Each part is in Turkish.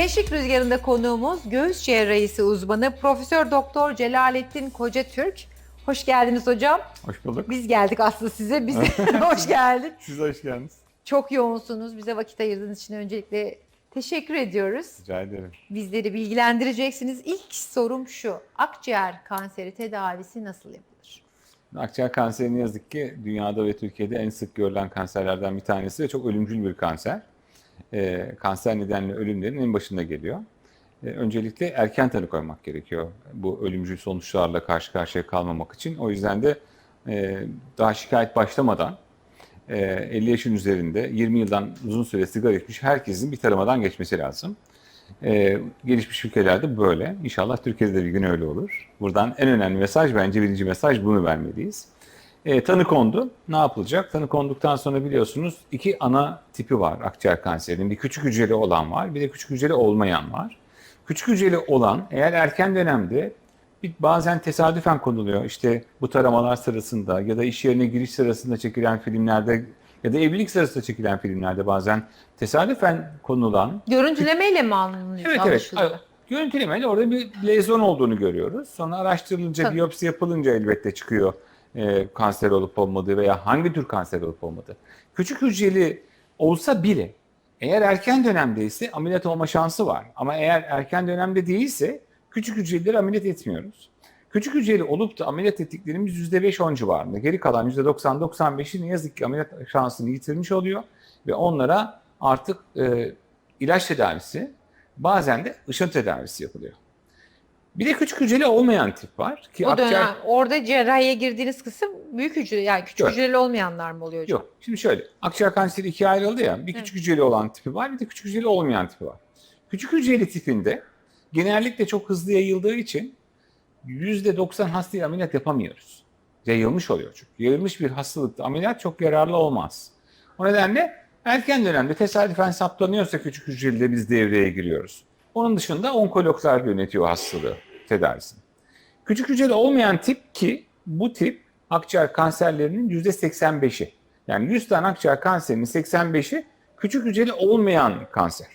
Gençlik Rüzgarı'nda konuğumuz göğüs cerrahisi uzmanı Profesör Doktor Celalettin Koca Türk. Hoş geldiniz hocam. Hoş bulduk. Biz geldik aslında size. Biz hoş geldik. Siz hoş geldiniz. Çok yoğunsunuz. Bize vakit ayırdığınız için öncelikle teşekkür ediyoruz. Rica ederim. Bizleri bilgilendireceksiniz. İlk sorum şu. Akciğer kanseri tedavisi nasıl yapılır? Akciğer kanseri ne yazık ki dünyada ve Türkiye'de en sık görülen kanserlerden bir tanesi ve çok ölümcül bir kanser. Ee, kanser nedenli ölümlerin en başında geliyor. Ee, öncelikle erken tanı koymak gerekiyor bu ölümcül sonuçlarla karşı karşıya kalmamak için. O yüzden de e, daha şikayet başlamadan e, 50 yaşın üzerinde 20 yıldan uzun süre sigara içmiş herkesin bir taramadan geçmesi lazım. Ee, gelişmiş ülkelerde böyle. İnşallah Türkiye'de de bir gün öyle olur. Buradan en önemli mesaj bence birinci mesaj bunu vermeliyiz. Ee, tanı kondu. Ne yapılacak? Tanı konduktan sonra biliyorsunuz iki ana tipi var akciğer kanserinin. Bir küçük hücreli olan var, bir de küçük hücreli olmayan var. Küçük hücreli olan eğer erken dönemde bir, bazen tesadüfen konuluyor. İşte bu taramalar sırasında ya da iş yerine giriş sırasında çekilen filmlerde ya da evlilik sırasında çekilen filmlerde bazen tesadüfen konulan Görüntülemeyle mi alınıyor? Evet evet. Görüntülemeyle orada bir lezyon olduğunu görüyoruz. Sonra araştırılınca, Tabii. biyopsi yapılınca elbette çıkıyor e, kanser olup olmadığı veya hangi tür kanser olup olmadığı. Küçük hücreli olsa bile eğer erken dönemdeyse ameliyat olma şansı var. Ama eğer erken dönemde değilse küçük hücreleri ameliyat etmiyoruz. Küçük hücreli olup da ameliyat ettiklerimiz %5-10 civarında. Geri kalan %90-95'i ne yazık ki ameliyat şansını yitirmiş oluyor. Ve onlara artık e, ilaç tedavisi bazen de ışın tedavisi yapılıyor. Bir de küçük hücreli olmayan tip var. Ki O akciğer- dönem orada cerrahiye girdiğiniz kısım büyük hücre yani küçük Yok. hücreli olmayanlar mı oluyor hocam? Yok. Şimdi şöyle. Akciğer kanseri ikiye ayrıldı ya. Bir küçük hücreli olan tipi var, bir de küçük hücreli olmayan tipi var. Küçük hücreli tipinde genellikle çok hızlı yayıldığı için %90 hastaya ameliyat yapamıyoruz. Yayılmış oluyor çünkü. Yayılmış bir hastalıkta ameliyat çok yararlı olmaz. O nedenle erken dönemde tesadüfen saptanıyorsa küçük hücreli de biz devreye giriyoruz. Onun dışında onkologlar yönetiyor hastalığı tedavisini. Küçük hücreli olmayan tip ki bu tip akciğer kanserlerinin %85'i. Yani 100 tane akciğer kanserinin 85'i küçük hücreli olmayan kanser.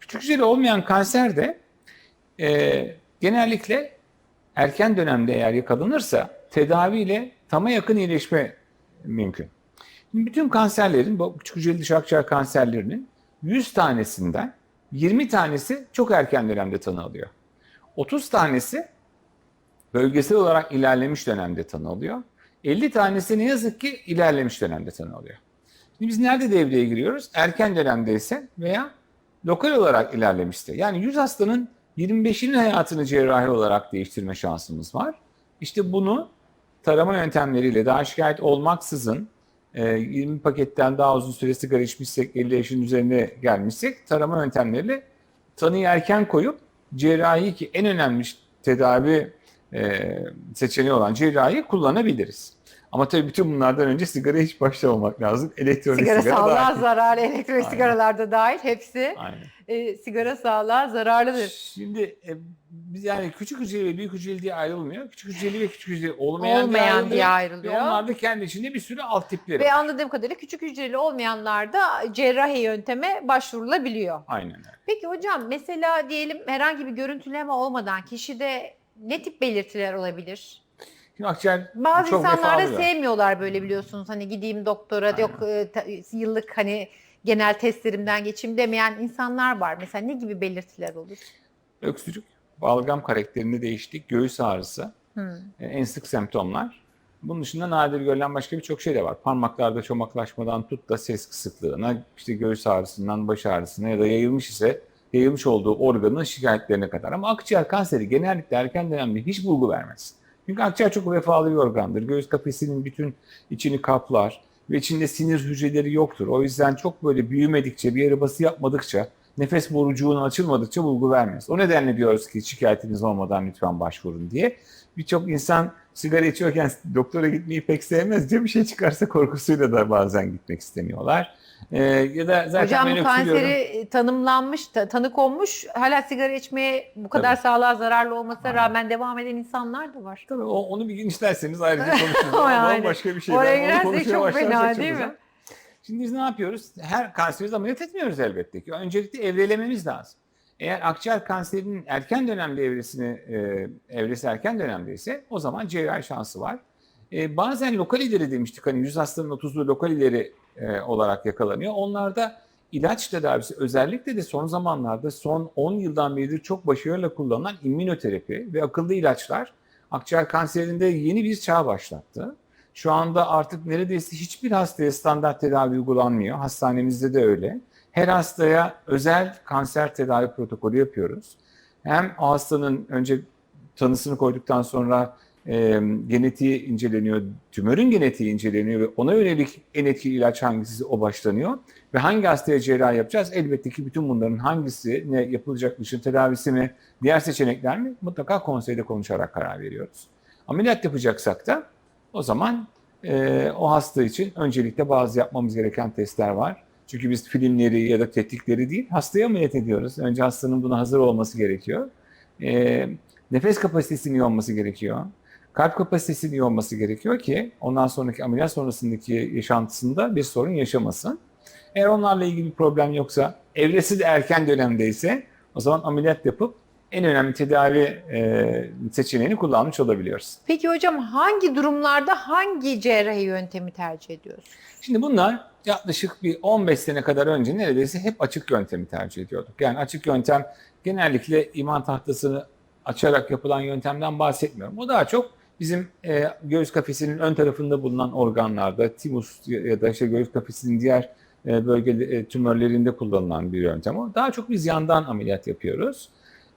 Küçük hücreli olmayan kanser de e, genellikle erken dönemde eğer yakalanırsa tedaviyle tama yakın iyileşme mümkün. Şimdi bütün kanserlerin, bu küçük hücreli dış akciğer kanserlerinin 100 tanesinden 20 tanesi çok erken dönemde tanı alıyor. 30 tanesi bölgesel olarak ilerlemiş dönemde tanı alıyor. 50 tanesi ne yazık ki ilerlemiş dönemde tanı alıyor. Şimdi biz nerede devreye giriyoruz? Erken dönemdeyse veya lokal olarak ilerlemişse. Yani 100 hastanın 25'inin hayatını cerrahi olarak değiştirme şansımız var. İşte bunu tarama yöntemleriyle daha şikayet olmaksızın e, 20 paketten daha uzun süre sigara içmişsek, 50 yaşın üzerine gelmişsek tarama yöntemleriyle tanıyı erken koyup cerrahi ki en önemli tedavi e, seçeneği olan cerrahi kullanabiliriz. Ama tabii bütün bunlardan önce sigara hiç başlamamak lazım. Elektronik Sigara, sigara, sağlığa dahil. zararlı, elektronik Aynen. sigaralarda dahil hepsi Aynen. e, sigara sağlığa zararlıdır. Şimdi e, biz yani küçük hücreli ve büyük hücreli diye ayrılmıyor. Küçük hücreli ve küçük hücreli olmayan, Olmayan diye Ve ayrılıyor. onlar da kendi içinde bir sürü alt tipleri Ve var. anladığım kadarıyla küçük hücreli olmayanlarda cerrahi yönteme başvurulabiliyor. Aynen öyle. Peki hocam mesela diyelim herhangi bir görüntüleme olmadan kişide ne tip belirtiler olabilir? Şimdi akciğer Bazı çok insanlar da sevmiyorlar böyle biliyorsunuz. Hani gideyim doktora Aynen. yok e, yıllık hani genel testlerimden geçeyim demeyen insanlar var. Mesela ne gibi belirtiler olur? Öksürük, balgam karakterinde değişiklik, göğüs ağrısı Hmm. en sık semptomlar. Bunun dışında nadir görülen başka birçok şey de var. Parmaklarda çomaklaşmadan tut da ses kısıklığına, işte göğüs ağrısından baş ağrısına ya da yayılmış ise yayılmış olduğu organın şikayetlerine kadar. Ama akciğer kanseri genellikle erken dönemde hiç bulgu vermez. Çünkü akciğer çok vefalı bir organdır. Göğüs kafesinin bütün içini kaplar ve içinde sinir hücreleri yoktur. O yüzden çok böyle büyümedikçe, bir yere bası yapmadıkça, nefes borucuğunun açılmadıkça bulgu vermez. O nedenle diyoruz ki şikayetiniz olmadan lütfen başvurun diye. Birçok insan sigara içiyorken doktora gitmeyi pek sevmez. diye bir şey çıkarsa korkusuyla da bazen gitmek istemiyorlar. Ee, ya da zaten Hocam ben kanseri öksürüyorum. tanımlanmış, ta- tanı konmuş, hala sigara içmeye bu kadar Tabii. sağlığa zararlı olmasına Aynen. rağmen devam eden insanlar da var. Tabii o- onu bir gün isterseniz ayrıca konuşuruz. Yani başka bir şey. oraya girersek çok fena değil mi? Şimdi biz ne yapıyoruz? Her kanseri ameliyat etmiyoruz elbette ki. Öncelikle evrelememiz lazım. Eğer akciğer kanserinin erken dönemde evresini, e, evresi erken dönemdeyse o zaman cerrahi şansı var. E, bazen lokal ileri demiştik hani 100 hastanın 30'u lokal ileri e, olarak yakalanıyor. Onlarda ilaç tedavisi özellikle de son zamanlarda son 10 yıldan beridir çok başarıyla kullanılan immünoterapi ve akıllı ilaçlar akciğer kanserinde yeni bir çağ başlattı. Şu anda artık neredeyse hiçbir hastaya standart tedavi uygulanmıyor. Hastanemizde de öyle. Her hastaya özel kanser tedavi protokolü yapıyoruz. Hem hastanın önce tanısını koyduktan sonra e, genetiği inceleniyor, tümörün genetiği inceleniyor ve ona yönelik en etkili ilaç hangisi o başlanıyor. Ve hangi hastaya cerrahi yapacağız? Elbette ki bütün bunların hangisi, ne yapılacak dışın tedavisi mi, diğer seçenekler mi? Mutlaka konseyde konuşarak karar veriyoruz. Ameliyat yapacaksak da o zaman e, o hasta için öncelikle bazı yapmamız gereken testler var. Çünkü biz filmleri ya da tetkikleri değil, hastaya ameliyat ediyoruz. Önce hastanın buna hazır olması gerekiyor. E, nefes kapasitesinin iyi olması gerekiyor. Kalp kapasitesinin iyi olması gerekiyor ki ondan sonraki ameliyat sonrasındaki yaşantısında bir sorun yaşamasın. Eğer onlarla ilgili bir problem yoksa, evresi de erken dönemdeyse o zaman ameliyat yapıp en önemli tedavi e, seçeneğini kullanmış olabiliyoruz. Peki hocam hangi durumlarda hangi cerrahi yöntemi tercih ediyoruz? Şimdi bunlar yaklaşık bir 15 sene kadar önce neredeyse hep açık yöntemi tercih ediyorduk. Yani açık yöntem genellikle iman tahtasını açarak yapılan yöntemden bahsetmiyorum. O daha çok bizim e, göğüs kafesinin ön tarafında bulunan organlarda, timus ya da işte göğüs kafesinin diğer e, bölge e, tümörlerinde kullanılan bir yöntem. O daha çok biz yandan ameliyat yapıyoruz.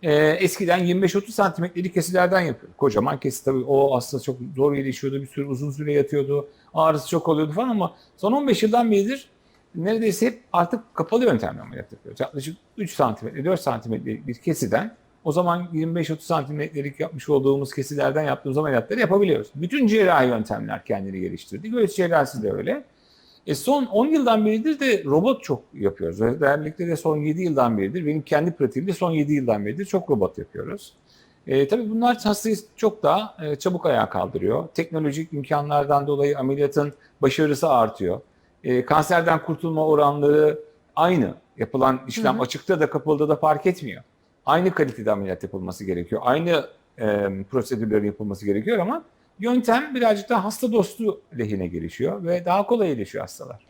E, eskiden 25-30 santimetrelik kesilerden yapıyorduk. Kocaman kesi tabii o aslında çok zor gelişiyordu, bir sürü uzun süre yatıyordu, ağrısı çok oluyordu falan ama son 15 yıldan beridir neredeyse hep artık kapalı yöntemle ameliyat yapıyoruz. Yaklaşık 3 santimetre, 4 santimetrelik bir kesiden o zaman 25-30 santimetrelik yapmış olduğumuz kesilerden yaptığımız ameliyatları yapabiliyoruz. Bütün cerrahi yöntemler kendini geliştirdi. Göğüs cerrahisi de öyle. E son 10 yıldan beridir de robot çok yapıyoruz. Özellikle de son 7 yıldan beridir. Benim kendi pratiğimde son 7 yıldan beridir çok robot yapıyoruz. E, tabii bunlar hastayı çok daha e, çabuk ayağa kaldırıyor. Teknolojik imkanlardan dolayı ameliyatın başarısı artıyor. E, kanserden kurtulma oranları aynı. Yapılan işlem Hı hı. açıkta da kapalıda da fark etmiyor. Aynı kalitede ameliyat yapılması gerekiyor. Aynı e, prosedürlerin yapılması gerekiyor ama yöntem birazcık daha hasta dostu lehine gelişiyor ve daha kolay iyileşiyor hastalar.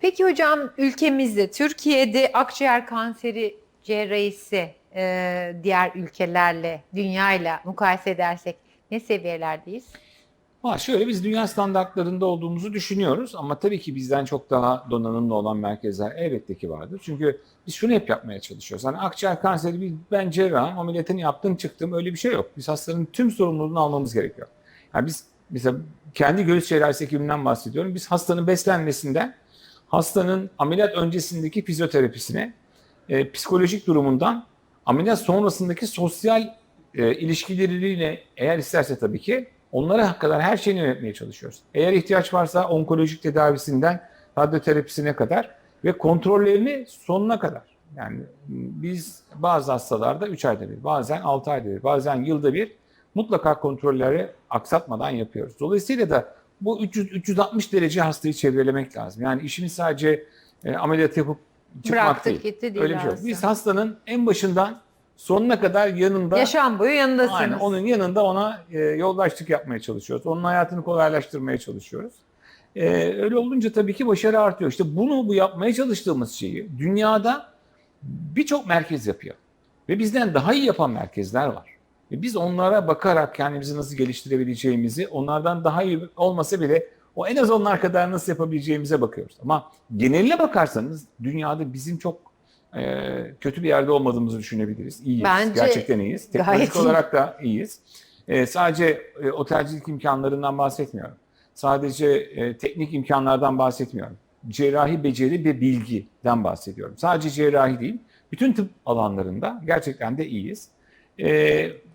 Peki hocam ülkemizde, Türkiye'de akciğer kanseri cerrahisi e, diğer ülkelerle, dünyayla mukayese edersek ne seviyelerdeyiz? Ha şöyle biz dünya standartlarında olduğumuzu düşünüyoruz ama tabii ki bizden çok daha donanımlı olan merkezler elbette ki vardır. Çünkü biz şunu hep yapmaya çalışıyoruz. Hani akciğer kanseri bir ben cerrahım ameliyatını yaptım çıktım öyle bir şey yok. Biz hastanın tüm sorumluluğunu almamız gerekiyor. Yani biz mesela kendi göğüs cerrahisi hekiminden bahsediyorum. Biz hastanın beslenmesinden hastanın ameliyat öncesindeki fizyoterapisine, e, psikolojik durumundan ameliyat sonrasındaki sosyal e, ilişkileriyle eğer isterse tabii ki onlara kadar her şeyini yönetmeye çalışıyoruz. Eğer ihtiyaç varsa onkolojik tedavisinden radyoterapisine kadar ve kontrollerini sonuna kadar. Yani biz bazı hastalarda 3 ayda bir, bazen 6 ayda bir, bazen yılda bir mutlaka kontrolleri aksatmadan yapıyoruz. Dolayısıyla da bu 300 360 derece hastayı çevrelemek lazım. Yani işimiz sadece e, ameliyat yapıp çıkmak Bıraktık değil. gitti değil Öyle bir şey yok. Biz hastanın en başından sonuna kadar yanında Yaşam boyu yanındasınız. Aynen onun yanında ona e, yoldaşlık yapmaya çalışıyoruz. Onun hayatını kolaylaştırmaya çalışıyoruz. E, öyle olunca tabii ki başarı artıyor. İşte bunu bu yapmaya çalıştığımız şeyi dünyada birçok merkez yapıyor. Ve bizden daha iyi yapan merkezler var. Ve biz onlara bakarak kendimizi nasıl geliştirebileceğimizi, onlardan daha iyi olmasa bile o en az onlar kadar nasıl yapabileceğimize bakıyoruz. Ama geneline bakarsanız dünyada bizim çok e, kötü bir yerde olmadığımızı düşünebiliriz. İyiyiz. Bence Gerçekten iyiyiz. Teknolojik iyi. olarak da iyiyiz. E, sadece e, otelcilik imkanlarından bahsetmiyorum. Sadece e, teknik imkanlardan bahsetmiyorum. Cerrahi beceri ve bilgiden bahsediyorum. Sadece cerrahi değil, bütün tıp alanlarında gerçekten de iyiyiz. E,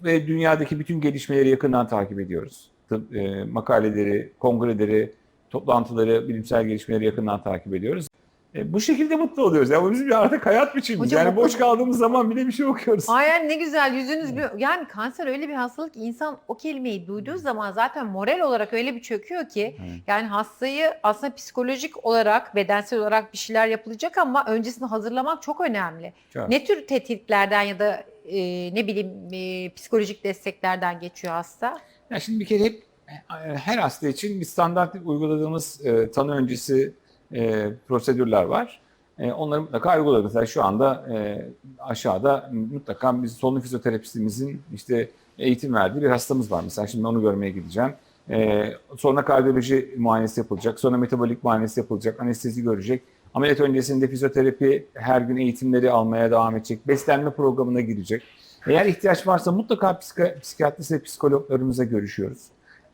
ve dünyadaki bütün gelişmeleri yakından takip ediyoruz. Tıp, e, makaleleri, kongreleri, toplantıları, bilimsel gelişmeleri yakından takip ediyoruz. E, bu şekilde mutlu oluyoruz. Ya bu bizim bir artık hayat biçimimiz. Hocam yani boş kaldığımız zaman bile bir şey okuyoruz. Aynen ne güzel yüzünüz bir... Yani kanser öyle bir hastalık insan o kelimeyi duyduğu zaman zaten moral olarak öyle bir çöküyor ki Evet. yani hastayı aslında psikolojik olarak, bedensel olarak bir şeyler yapılacak ama öncesinde hazırlamak çok önemli. Çok. Ne tür tetiklerden ya da e, ne bileyim e, psikolojik desteklerden geçiyor hasta? Ya şimdi bir kere hep e, her hasta için bir standart uyguladığımız e, tanı öncesi e, prosedürler var. E, onları mutlaka uyguladık. Mesela şu anda e, aşağıda mutlaka biz solunum fizyoterapistimizin işte eğitim verdiği bir hastamız var. Mesela şimdi onu görmeye gideceğim. E, sonra kardiyoloji muayenesi yapılacak. Sonra metabolik muayenesi yapılacak. Anestezi görecek. Ameliyat öncesinde fizyoterapi her gün eğitimleri almaya devam edecek. Beslenme programına girecek. Eğer ihtiyaç varsa mutlaka psika- psikiyatrist ve psikologlarımızla görüşüyoruz.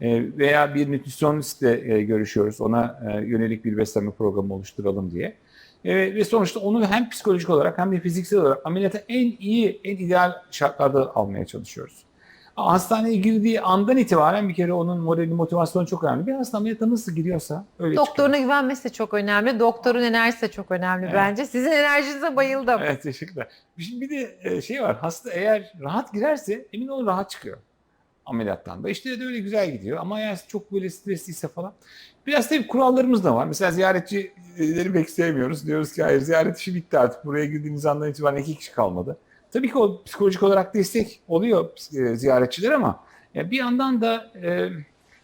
E, veya bir nutrisyonistle e, görüşüyoruz. Ona e, yönelik bir beslenme programı oluşturalım diye. Ve sonuçta onu hem psikolojik olarak hem de fiziksel olarak ameliyata en iyi, en ideal şartlarda almaya çalışıyoruz. Hastaneye girdiği andan itibaren bir kere onun morali, motivasyonu çok önemli. Bir hasta ameliyata nasıl giriyorsa öyle çıkıyor. Doktoruna güvenmesi de çok önemli. Doktorun enerjisi de çok önemli Evet. bence. Sizin enerjinize bayıldım. Evet teşekkürler. Şimdi bir de şey var. Hasta eğer rahat girerse emin olun rahat çıkıyor ameliyattan da. İşte de öyle güzel gidiyor. ama eğer çok böyle stresliyse falan. Biraz tabii kurallarımız da var. Mesela ziyaretçileri pek sevmiyoruz. Diyoruz ki hayır ziyaret işi bitti artık. Buraya girdiğiniz andan itibaren iki kişi kalmadı. Tabii ki o psikolojik olarak destek oluyor e, ziyaretçiler ama bir yandan da e,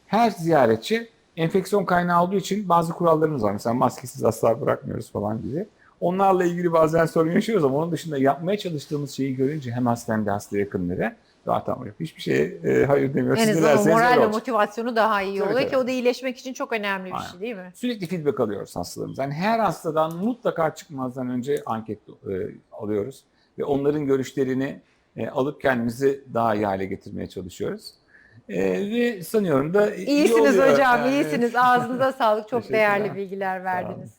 her ziyaretçi enfeksiyon kaynağı olduğu için bazı kurallarımız var. Mesela maskesiz asla bırakmıyoruz falan gibi. Onlarla ilgili bazen sorun yaşıyoruz ama onun dışında yapmaya çalıştığımız şeyi görünce hem hasta hem de hasta yakınları zaten yok. Hiçbir şeye e, hayır demiyoruz. En azından o moral ve motivasyonu daha iyi Tabii, oluyor tabii. ki o da iyileşmek için çok önemli bir Aynen. şey değil mi? Sürekli feedback alıyoruz hastalarımız. Yani her hastadan mutlaka çıkmazdan önce anket e, alıyoruz. Ve onların görüşlerini e, alıp kendimizi daha iyi hale getirmeye çalışıyoruz. E, ve sanıyorum da iyi İyisiniz oluyor. hocam, Yani- iyisiniz. Ağzınıza sağlık. Çok değerli bilgiler verdiniz.